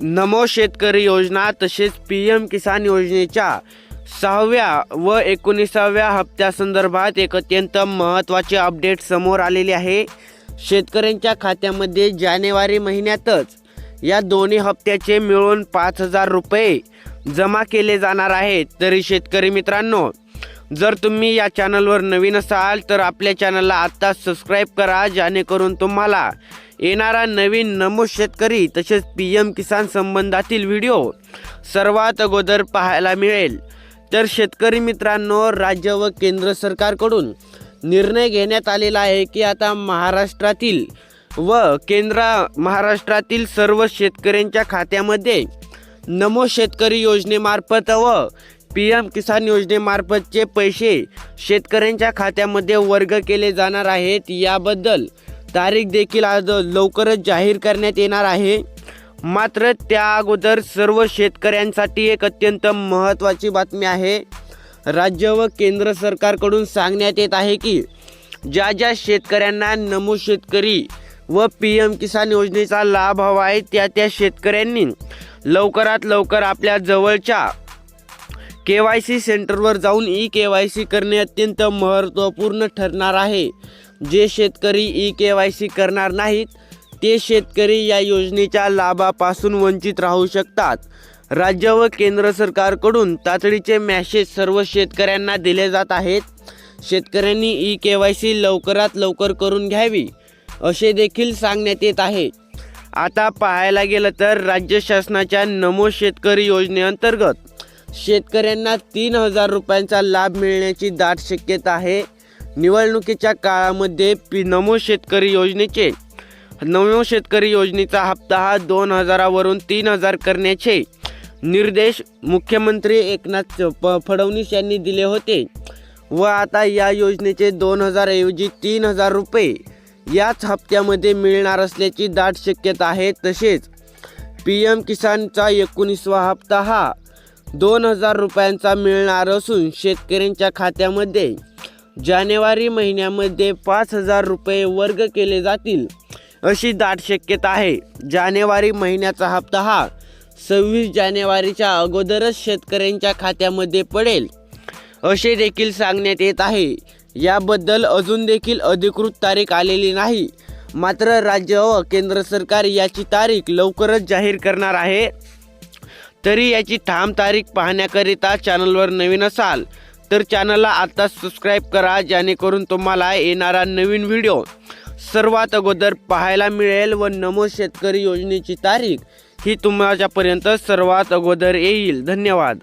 नमो शेतकरी योजना तसेच पी एम किसान योजनेच्या सहाव्या व एकोणीसाव्या हप्त्यासंदर्भात एक अत्यंत महत्त्वाचे अपडेट समोर आलेले आहे. शेतकऱ्यांच्या खात्यामध्ये जानेवारी महिन्यातच या दोन्ही हप्त्याचे मिळून पाच हजार रुपये जमा केले जाणार आहेत. तरी शेतकरी मित्रांनो जर तुम्ही या चॅनलवर नवीन असाल तर आपल्या चॅनलला आत्ताच सबस्क्राईब करा जेणेकरून तुम्हाला येणारा नवीन नमो शेतकरी तसेच पी एम किसान संबंधातील व्हिडिओ सर्वात अगोदर पाहायला मिळेल. तर शेतकरी मित्रांनो राज्य व केंद्र सरकारकडून निर्णय घेण्यात आलेला आहे की आता महाराष्ट्रातील व केंद्रा महाराष्ट्रातील सर्व शेतकऱ्यांच्या खात्यामध्ये नमो शेतकरी योजनेमार्फत व पी एम किसान योजनेमार्फतचे पैसे शेतकऱ्यांच्या खात्यामध्ये वर्ग केले जाणार आहेत. याबद्दल तारीख देखील आज लवकरच जाहीर करण्यात येणार आहे. मात्र त्या अगोदर सर्व शेतकऱ्यांसाठी एक अत्यंत महत्त्वाची बातमी आहे. राज्य व केंद्र सरकारकडून सांगण्यात येत आहे की ज्या ज्या शेतकऱ्यांना नमो शेतकरी व पी एम किसान योजनेचा लाभ हवा आहे त्या त्या शेतकऱ्यांनी लवकरात लवकर आपल्या जवळच्या के वाय सी सेंटरवर जाऊन ई के वाय सी करणे अत्यंत महत्त्वपूर्ण ठरणार आहे. जे शेतकरी ई के वाय सी करणार नाहीत ते शेतकरी या योजनेच्या लाभापासून वंचित राहू शकतात. राज्य व केंद्र सरकारकडून तातडीचे मॅसेज सर्व शेतकऱ्यांना दिले जात आहेत. शेतकऱ्यांनी ई के वाय सी लवकरात लवकर करून घ्यावी असे देखील सांगण्यात येत आहे. आता पाहायला गेलं तर राज्य शासनाच्या नमो शेतकरी योजनेअंतर्गत शेतकऱ्यांना तीन हजार रुपयांचा लाभ मिळण्याची दाट शक्यता आहे. निवडणुकीच्या काळामध्ये पी नमो शेतकरी योजनेचे नमो शेतकरी योजनेचा हप्ता हा दोन हजारावरून तीन हजार करण्याचे निर्देश मुख्यमंत्री एकनाथ प फडणवीस यांनी दिले होते. व आता या योजनेचे दोन हजार ऐवजी तीन हजार रुपये याच हप्त्यामध्ये मिळणार असल्याची दाट शक्यता आहे. तसेच पी एम किसानचा एकोणीसवा हप्ता हा दोन हजार रुपयांचा मिळणार असून शेतकऱ्यांच्या खात्यामध्ये जानेवारी महिन्यामध्ये पाच हजार रुपये वर्ग केले जातील अशी दाट शक्यता आहे. जानेवारी महिन्याचा हप्ता हा सव्वीस जानेवारीच्या अगोदरच शेतकऱ्यांच्या खात्यामध्ये पडेल असे देखील सांगण्यात येत आहे. याबद्दल अजून देखील अधिकृत तारीख आलेली नाही. मात्र राज्य व केंद्र सरकार याची तारीख लवकरच जाहीर करणार आहे. तरी याची ठाम तारीख पाहण्याकरिता चॅनलवर नवीन असाल तर चॅनलला आता सबस्क्राईब करा जेणेकरून तुम्हाला येणारा नवीन व्हिडिओ सर्वात अगोदर पाहायला मिळेल व नमो शेतकरी योजनेची तारीख ही तुमच्यापर्यंत सर्वात अगोदर येईल. धन्यवाद.